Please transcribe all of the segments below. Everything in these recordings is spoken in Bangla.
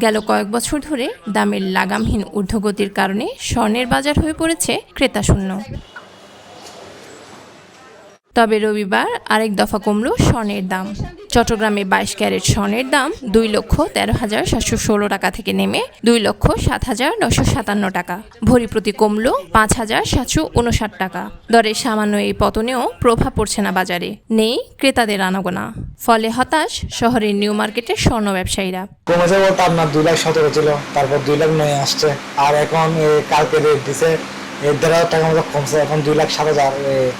গেল কয়েক বছর ধরে দামের লাগামহীন ঊর্ধ্বগতির কারণে স্বর্ণের বাজার হয়ে পড়েছে ক্রেতাশূন্য তবে রবিবার আরেক দফা কমল স্বর্ণের দাম। চট্টগ্রামে বাইশ ক্যারেট স্বর্ণের দাম দুই লক্ষ তেরো হাজার সাতশো ষোলো টাকা থেকে নেমে দুই লক্ষ সাত হাজার নশো সাতান্ন টাকা। ভরি প্রতি কমল পাঁচ হাজার সাতশো উনষাট টাকা। দরের সামান্য এই পতনেও প্রভাব পড়ছে না বাজারে। নেই ক্রেতাদের আনাগোনা। ফলে হতাশ শহরের নিউ মার্কেটের স্বর্ণ ব্যবসায়ীরা। কমেছে বলতে আপনার দুই লাখ সতেরো ছিল, তারপর দুই লাখ নয় আসছে। আর এখন কালকে রেট দিছে এর হাজার টাকা মতো কমছে। এখন দুই লাখ সাত হাজার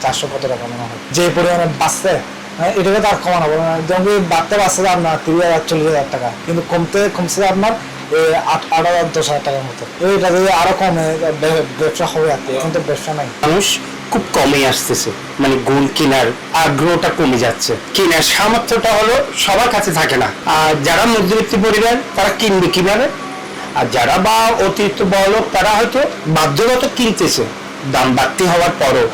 চারশো কত টাকা মনে হয়। যে পরিমাণে বাড়ছে হ্যাঁ, এটাকে তো আর কমানো বলে না। যেমন বাড়তে বাড়ছে আপনার তিরিশ হাজার চল্লিশ হাজার টাকা কিন্তু কমতে কমছে আপনার আট আট হাজার দশ হাজার টাকার মতো। এইটা যদি আরও কমে ব্যবসা হবে আর কি। এখন তো ব্যবসা নাই। মানুষ খুব কমে আসতেছে। মানে গোল কেনার আগ্রহটা কমে যাচ্ছে। কেনার সামর্থ্যটা হলো সবার কাছে থাকে না। আর যারা মধ্যবিত্ত পরিবার তারা কিনবে কীভাবে? আর যারা বা অতিরিক্ত বড়লোক, তারা হয়তো বাধ্যগত কিনতেছে। দাম বাড়তি হওয়ার পরও।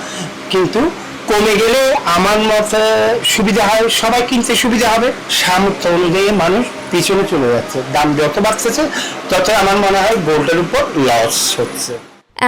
কিন্তু কমে গেলে আমার মতে সুবিধা হয়, সবাই কিনতে সুবিধা হবে। সামর্থ্য অনুযায়ী মানুষ পিছনে চলে যাচ্ছে। দাম যত বাড়তেছে তত আমার মনে হয় গোল্ডের উপর লস হচ্ছে।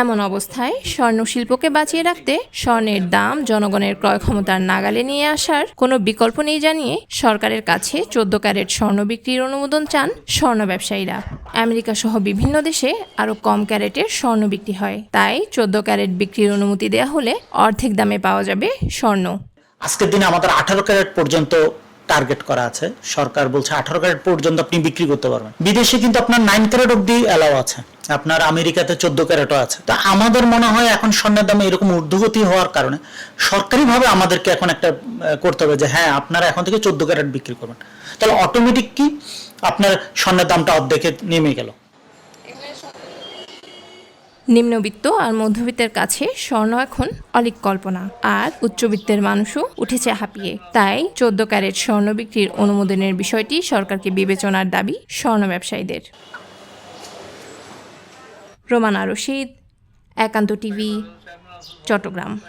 এমন অবস্থায় স্বর্ণ শিল্পকে বাঁচিয়ে রাখতে স্বর্ণের দাম জনগণের ক্রয় ক্ষমতার নাগালে নিয়ে আসার কোনো বিকল্প নেই জানিয়ে সরকারের কাছে চোদ্দ ক্যারেট স্বর্ণ বিক্রির অনুমোদন চান স্বর্ণ ব্যবসায়ীরা। আমেরিকা সহ বিভিন্ন দেশে আরও কম ক্যারেটের স্বর্ণ বিক্রি হয়। তাই চোদ্দ ক্যারেট বিক্রির অনুমতি দেওয়া হলে অর্ধেক দামে পাওয়া যাবে স্বর্ণ। আজকের দিনে আমাদের আঠারো ক্যারেট পর্যন্ত টার্গেট করা আছে। সরকার বলছে আঠারো ক্যারেট পর্যন্ত আপনি বিক্রি করতে পারবেন। বিদেশে কিন্তু আপনার নাইন ক্যারেট অব্দি অ্যালাউ আছে। আপনার আমেরিকাতে চোদ্দ ক্যারেটও আছে। তা আমাদের মনে হয় এখন স্বর্ণের দামে এরকম ঊর্ধ্বগতি হওয়ার কারণে সরকারিভাবে আমাদেরকে এখন একটা করতে হবে যে হ্যাঁ আপনারা এখন থেকে চোদ্দ ক্যারেট বিক্রি করবেন। তাহলে অটোমেটিক কি? আপনার স্বর্ণের দামটা অর্ধেকে নেমে গেল। নিম্নবিত্ত আর মধ্যবিত্তের কাছে স্বর্ণ এখন অলিক কল্পনা আর উচ্চবিত্তের মানুষও উঠেছে হাঁপিয়ে। তাই চোদ্দ ক্যারেট স্বর্ণ বিক্রির অনুমোদনের বিষয়টি সরকারকে বিবেচনার দাবি স্বর্ণ ব্যবসায়ীদের। রোমানা রশিদ একান্ত টিভি, চট্টগ্রাম।